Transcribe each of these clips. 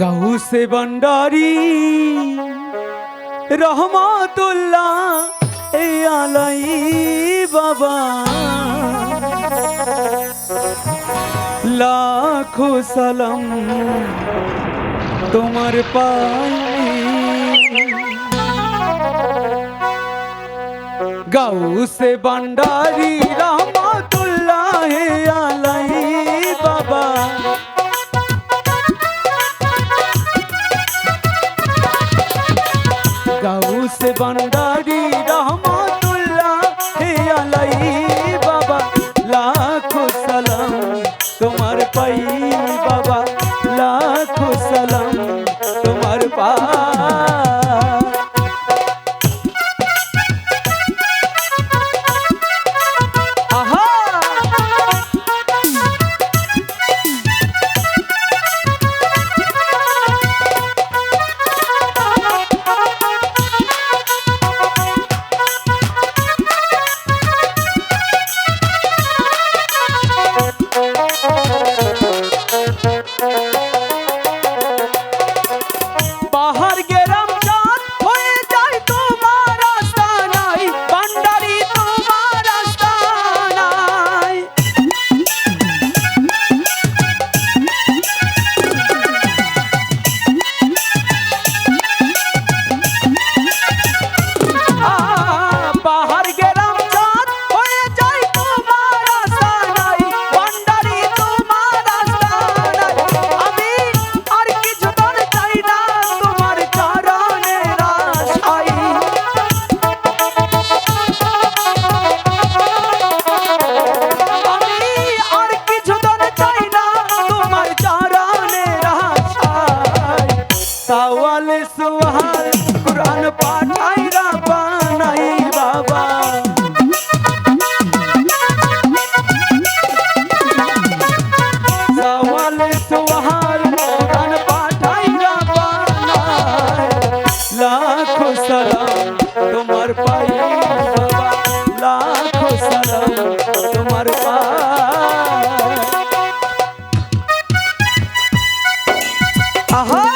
গাউসে ভান্ডারি রহমাতুল্লাহ এ আলাই বাবা। লাখো সালাম তোমার পায়ে। গাউসে ভান্ডারি রাম সালাম তোমার পাই লাখো সালাম তোমার পাই আহা!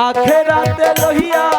আখেরাতে লহিয়া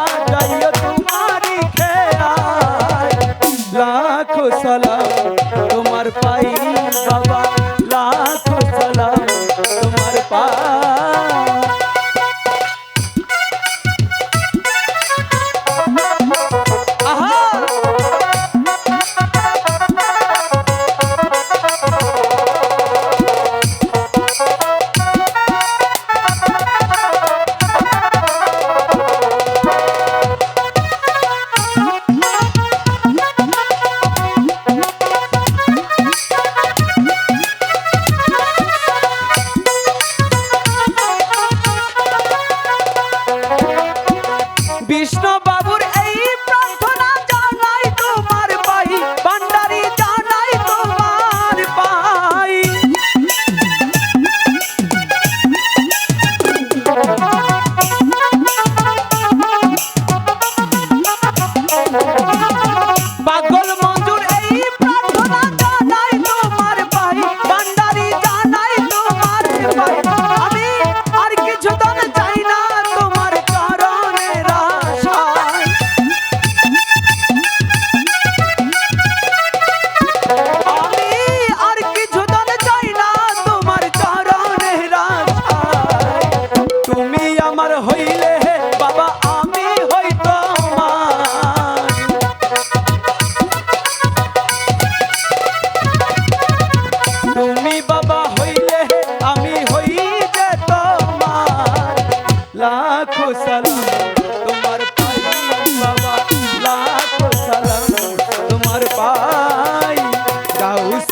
সালাম তোমার পাই বাবা লাখো সালাম তোমার পাই গাউস